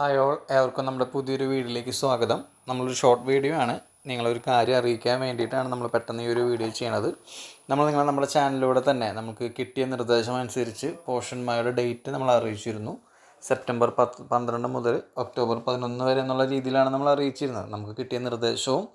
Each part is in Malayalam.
ഹായ് ഓൾ ഏവർക്കും നമ്മുടെ പുതിയൊരു വീഡിയോയിലേക്ക് സ്വാഗതം. നമ്മളൊരു ഷോർട്ട് വീഡിയോ ആണ്. നിങ്ങളൊരു കാര്യം അറിയിക്കാൻ വേണ്ടിയിട്ടാണ് നമ്മൾ പെട്ടെന്ന് ഈ ഒരു വീഡിയോ ചെയ്യണത്. നമ്മൾ നിങ്ങൾ നമ്മുടെ ചാനലിലൂടെ തന്നെ നമുക്ക് കിട്ടിയ നിർദ്ദേശം അനുസരിച്ച് പോഷന്മാരുടെ ഡേറ്റ് നമ്മൾ അറിയിച്ചിരുന്നു. സെപ്റ്റംബർ പത്ത് പന്ത്രണ്ട് മുതൽ ഒക്ടോബർ പതിനൊന്ന് വരെ എന്നുള്ള രീതിയിലാണ് നമ്മൾ അറിയിച്ചിരുന്നത്. നമുക്ക് കിട്ടിയ നിർദ്ദേശവും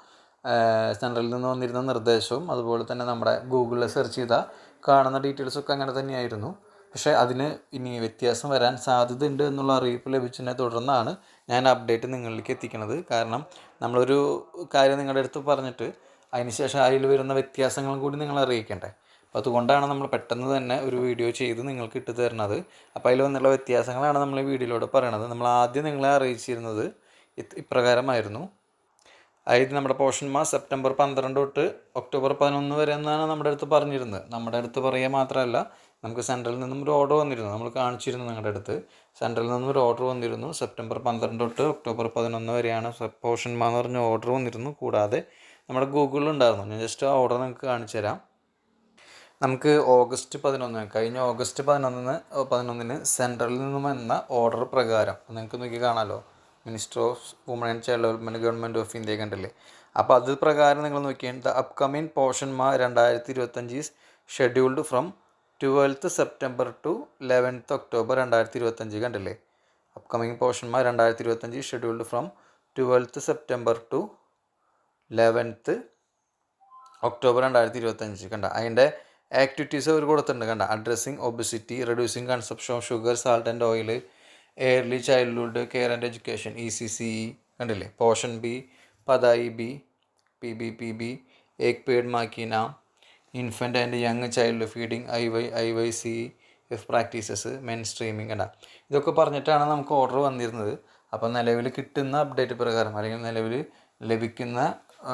സെൻട്രലിൽ നിന്ന് വന്നിരുന്ന നിർദ്ദേശവും അതുപോലെ തന്നെ നമ്മുടെ ഗൂഗിളിൽ സെർച്ച് ചെയ്താൽ കാണുന്ന ഡീറ്റെയിൽസൊക്കെ അങ്ങനെ തന്നെയായിരുന്നു. പക്ഷേ അതിന് ഇനി വ്യത്യാസം വരാൻ സാധ്യതയുണ്ട് എന്നുള്ള അറിയിപ്പ് ലഭിച്ചതിനെ തുടർന്നാണ് ഞാൻ അപ്ഡേറ്റ് നിങ്ങളിലേക്ക് എത്തിക്കുന്നത്. കാരണം നമ്മളൊരു കാര്യം നിങ്ങളുടെ അടുത്ത് പറഞ്ഞിട്ട് അതിനുശേഷം അതിൽ വരുന്ന വ്യത്യാസങ്ങളും കൂടി നിങ്ങൾ അറിയിക്കണ്ടേ. അപ്പോൾ അതുകൊണ്ടാണ് നമ്മൾ പെട്ടെന്ന് തന്നെ ഒരു വീഡിയോ ചെയ്ത് നിങ്ങൾക്ക് ഇട്ട് തരുന്നത്. അപ്പോൾ അതിൽ വന്നുള്ള വ്യത്യാസങ്ങളാണ് നമ്മൾ ഈ വീഡിയോയിലൂടെ പറയണത്. നമ്മൾ ആദ്യം നിങ്ങളെ അറിയിച്ചിരുന്നത് ഇപ്രകാരമായിരുന്നു. അതായത് നമ്മുടെ പോഷൻ മാസ് സെപ്റ്റംബർ പന്ത്രണ്ട് തൊട്ട് ഒക്ടോബർ പതിനൊന്ന് വരെ എന്നാണ് നമ്മുടെ അടുത്ത് പറഞ്ഞിരുന്നത്. നമ്മുടെ അടുത്ത് പറയുക മാത്രമല്ല നമുക്ക് സെൻട്രലിൽ നിന്നും ഒരു ഓർഡർ വന്നിരുന്നു. നമ്മൾ കാണിച്ചിരുന്നു നിങ്ങളുടെ അടുത്ത്. സെൻട്രലിൽ നിന്നും ഒരു ഓർഡർ വന്നിരുന്നു. സെപ്റ്റംബർ പന്ത്രണ്ട് തൊട്ട് ഒക്ടോബർ പതിനൊന്ന് വരെയാണ് പോഷൻ മാ എന്ന് പറഞ്ഞ ഓർഡർ വന്നിരുന്നു. കൂടാതെ നമ്മുടെ ഗൂഗിളിൽ ഉണ്ടായിരുന്നു. ഞാൻ ജസ്റ്റ് ആ ഓർഡർ നിങ്ങൾക്ക് കാണിച്ചു തരാം. നമുക്ക് ഓഗസ്റ്റ് പതിനൊന്ന് കഴിഞ്ഞ ഓഗസ്റ്റ് പതിനൊന്നിന് പതിനൊന്നിന് സെൻട്രലിൽ നിന്നും വന്ന ഓർഡർ പ്രകാരം നിങ്ങൾക്ക് നോക്കി കാണാമല്ലോ minister of woman and child development government of India കണ്ടല്ലേ? അപ്പോൾ അത് പ്രകാരം നിങ്ങൾ നോക്കിയാൽ ദ അപ്കമിങ് പോർഷൻ മാ രണ്ടായിരത്തി ഇരുപത്തഞ്ച് scheduled from twelfth September to eleventh October രണ്ടായിരത്തി ഇരുപത്തഞ്ച് കണ്ടില്ലേ? അപ്കമിങ് പോർഷന്മാർ രണ്ടായിരത്തി ഇരുപത്തഞ്ച് scheduled from twelfth September to eleventh October രണ്ടായിരത്തി ഇരുപത്തഞ്ച് കണ്ട. അതിന്റെ ആക്ടിവിറ്റീസ് അവർ കൊടുത്തിട്ടുണ്ട് കണ്ട. Addressing obesity reducing consumption of sugar salt and oil early childhood care and education E C C E കണ്ടില്ലേ? Poshan Bhi Padhai Bhi P B P B Ek Ped മാക്കീന infant and young child feeding I Y I Y C F practices mainstreaming അല്ല ഇതൊക്കെ പറഞ്ഞിട്ടാണ് നമുക്ക് ഓർഡർ വന്നിരുന്നത്. അപ്പോൾ നിലവിൽ കിട്ടുന്ന അപ്ഡേറ്റ് പ്രകാരം അല്ലെങ്കിൽ നിലവിൽ ലഭിക്കുന്ന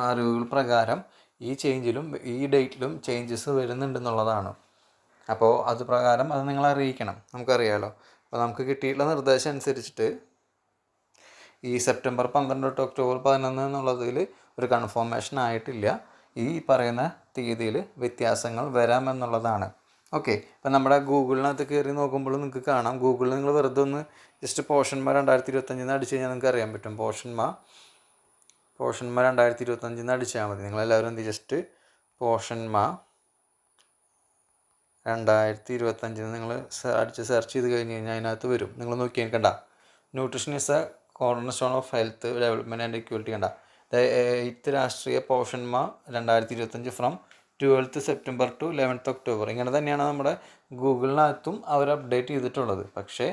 അറിവുകൾ പ്രകാരം ഈ ചേഞ്ചിലും ഈ ഡേറ്റിലും ചേഞ്ചസ് വരുന്നുണ്ടെന്നുള്ളതാണ് അപ്പോൾ അത് പ്രകാരം അത് നിങ്ങൾ അറിയിക്കണം. നമുക്കറിയാമല്ലോ അപ്പോൾ നമുക്ക് കിട്ടിയിട്ടുള്ള നിർദ്ദേശം അനുസരിച്ചിട്ട് ഈ സെപ്റ്റംബർ പന്ത്രണ്ട് തൊട്ട് ഒക്ടോബർ പതിനൊന്ന് എന്നുള്ളതിൽ ഒരു കൺഫർമേഷൻ ആയിട്ടില്ല. ഈ പറയുന്ന തീയതിയിൽ വ്യത്യാസങ്ങൾ വരാമെന്നുള്ളതാണ്. ഓക്കെ ഇപ്പം നമ്മുടെ ഗൂഗിളിനകത്ത് കയറി നോക്കുമ്പോൾ നിങ്ങൾക്ക് കാണാം. ഗൂഗിളിൽ നിങ്ങൾ വെറുതെ ഒന്ന് ജസ്റ്റ് പോഷന്മാർ രണ്ടായിരത്തി ഇരുപത്തഞ്ചിന്ന് അടിച്ച് കഴിഞ്ഞാൽ നിങ്ങൾക്ക് അറിയാൻ പറ്റും. പോഷന്മാ പോഷന്മാർ രണ്ടായിരത്തി ഇരുപത്തഞ്ചിന്ന് അടിച്ചാൽ മതി. നിങ്ങളെല്ലാവരും എന്ത് ജസ്റ്റ് പോഷന്മാ രണ്ടായിരത്തി ഇരുപത്തഞ്ചിന് നിങ്ങൾ അടിച്ച് സെർച്ച് ചെയ്ത് കഴിഞ്ഞ് കഴിഞ്ഞാൽ അതിനകത്ത് വരും. നിങ്ങൾ നോക്കി കണ്ട. Nutrition is a cornerstone of health development and equality കണ്ട. എയ്ത്ത് രാഷ്ട്രീയ പോഷന്മാർ രണ്ടായിരത്തി ഇരുപത്തഞ്ച് from twelfth September to eleventh October ഇങ്ങനെ തന്നെയാണ് നമ്മുടെ ഗൂഗിളിനകത്തും അവർ അപ്ഡേറ്റ് ചെയ്തിട്ടുള്ളത്. പക്ഷേ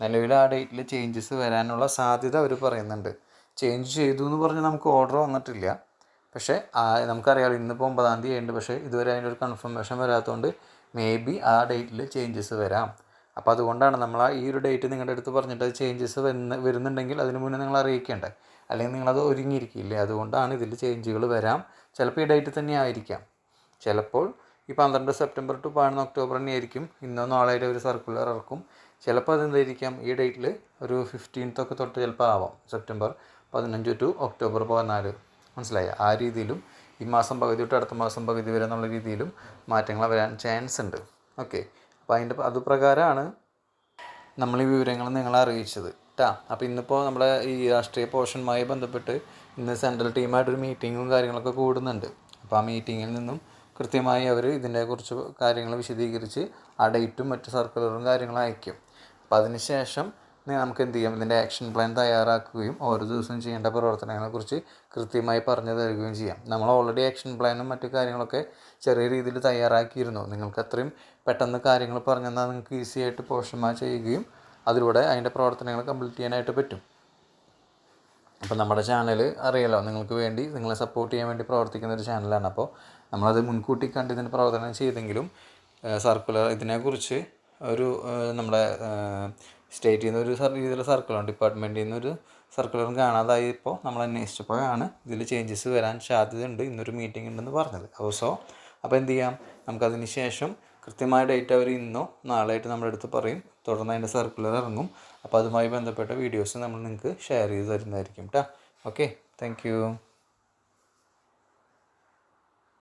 നിലവിൽ ആ ഡേറ്റിൽ ചേഞ്ചസ് വരാനുള്ള സാധ്യത അവർ പറയുന്നുണ്ട്. ചേഞ്ച് ചെയ്തു എന്ന് പറഞ്ഞ് നമുക്ക് ഓർഡർ വന്നിട്ടില്ല. പക്ഷേ നമുക്കറിയാം ഇന്നിപ്പോൾ ഒമ്പതാം തീയതി ഉണ്ട് പക്ഷേ ഇതുവരെ അതിന്റെ ഒരു കൺഫർമേഷൻ വരാത്തതുകൊണ്ട് മേ ബി ആ ഡേറ്റിൽ ചേഞ്ചസ് വരാം. അപ്പോൾ അതുകൊണ്ടാണ് നമ്മൾ ആ ഈ ഒരു ഡേറ്റ് നിങ്ങളുടെ അടുത്ത് പറഞ്ഞിട്ട് അത് ചേഞ്ചസ് വരുന്ന വരുന്നുണ്ടെങ്കിൽ അതിന് മുന്നേ നിങ്ങൾ അറിയിക്കേണ്ടത് അല്ലെങ്കിൽ നിങ്ങളത് ഒരുങ്ങിയിരിക്കില്ലേ? അതുകൊണ്ടാണ് ഇതിൽ ചേഞ്ചുകൾ വരാം. ചിലപ്പോൾ ഈ ഡേറ്റ് തന്നെ ആയിരിക്കാം. ചിലപ്പോൾ ഈ പന്ത്രണ്ട് സെപ്റ്റംബർ ടു പതിനൊന്ന് ഒക്ടോബർ തന്നെ ആയിരിക്കും. ഇന്നോ നാളായിട്ട് ഒരു സർക്കുലർ ഇറക്കും. ചിലപ്പോൾ അതെന്തായിരിക്കാം? ഈ ഡേറ്റിൽ ഒരു ഫിഫ്റ്റീൻത്തൊക്കെ തൊട്ട് ചിലപ്പോൾ ആവാം. സെപ്റ്റംബർ പതിനഞ്ച് ടു ഒക്ടോബർ പതിനാല്. മനസ്സിലായി? ആ രീതിയിലും ഈ മാസം പകുതി തൊട്ട് അടുത്ത മാസം പകുതി വരെ എന്നുള്ള രീതിയിലും മാറ്റങ്ങൾ വരാൻ ചാൻസ് ഉണ്ട്. ഓക്കെ അപ്പോൾ അതിന്റെ അതുപ്രകാരമാണ് നമ്മൾ ഈ വിവരങ്ങൾ നിങ്ങളെ അറിയിച്ചത്. കേട്ടാ അപ്പോൾ ഇന്നിപ്പോൾ നമ്മുടെ ഈ രാഷ്ട്രീയ പോഷനുമായി ബന്ധപ്പെട്ട് ഇന്ന് സെൻട്രൽ ടീമായിട്ടൊരു മീറ്റിങ്ങും കാര്യങ്ങളൊക്കെ കൂടുന്നുണ്ട്. അപ്പോൾ ആ മീറ്റിങ്ങിൽ നിന്നും കൃത്യമായി അവർ ഇതിനെക്കുറിച്ച് കാര്യങ്ങൾ വിശദീകരിച്ച് ആ ഡേറ്റും മറ്റ് സർക്കുലറും കാര്യങ്ങളും അയക്കും. അപ്പോൾ അതിന് ശേഷം നമുക്ക് എന്ത് ചെയ്യാം? ഇതിന്റെ ആക്ഷൻ പ്ലാൻ തയ്യാറാക്കുകയും ഓരോ ദിവസം ചെയ്യേണ്ട പ്രവർത്തനങ്ങളെക്കുറിച്ച് കൃത്യമായി പറഞ്ഞു തരികയും ചെയ്യാം. നമ്മൾ ഓൾറെഡി ആക്ഷൻ പ്ലാനും മറ്റു കാര്യങ്ങളൊക്കെ ചെറിയ രീതിയിൽ തയ്യാറാക്കിയിരുന്നു. നിങ്ങൾക്ക് അത്രയും പെട്ടെന്ന് കാര്യങ്ങൾ പറഞ്ഞു തന്നാൽ നിങ്ങൾക്ക് ഈസി ആയിട്ട് പോഷന്മാർ ചെയ്യുകയും അതിലൂടെ അതിന്റെ പ്രവർത്തനങ്ങൾ കംപ്ലീറ്റ് ചെയ്യാനായിട്ട് പറ്റും. അപ്പോൾ നമ്മുടെ ചാനൽ അറിയാലോ നിങ്ങൾക്ക് വേണ്ടി നിങ്ങളെ സപ്പോർട്ട് ചെയ്യാൻ വേണ്ടി പ്രവർത്തിക്കുന്ന ഒരു ചാനലാണ്. അപ്പോൾ നമ്മളത് മുൻകൂട്ടി കണ്ട് ഇതിന്റെ പ്രവർത്തനം ചെയ്തെങ്കിലും സർക്കുലർ ഇതിനെക്കുറിച്ച് ഒരു നമ്മുടെ സ്റ്റേറ്റിൽ നിന്ന് ഒരു രീതിയിലുള്ള സർക്കുലർ ഡിപ്പാർട്ട്മെന്റിൽ നിന്നൊരു സർക്കുലറും കാണാതായപ്പോൾ നമ്മൾ അന്വേഷിച്ചപ്പോഴാണ് ഇതിൽ ചേഞ്ചസ് വരാൻ സാധ്യതയുണ്ട്. ഇന്നൊരു മീറ്റിംഗ് ഉണ്ടെന്ന് പറഞ്ഞത്. അപ്പോൾ സോ അപ്പോൾ എന്ത് ചെയ്യാം? നമുക്കതിന് ശേഷം കൃത്യമായ ഡേറ്റ് അവർ ഇന്നോ നാളെയായിട്ട് നമ്മുടെ അടുത്ത് പറയും. തുടർന്ന് അതിന്റെ സർക്കുലർ ഇറങ്ങും. അപ്പോൾ അതുമായി ബന്ധപ്പെട്ട വീഡിയോസ് നമ്മൾ നിങ്ങൾക്ക് ഷെയർ ചെയ്ത് തരുന്നതായിരിക്കും കേട്ടോ ഓക്കെ താങ്ക്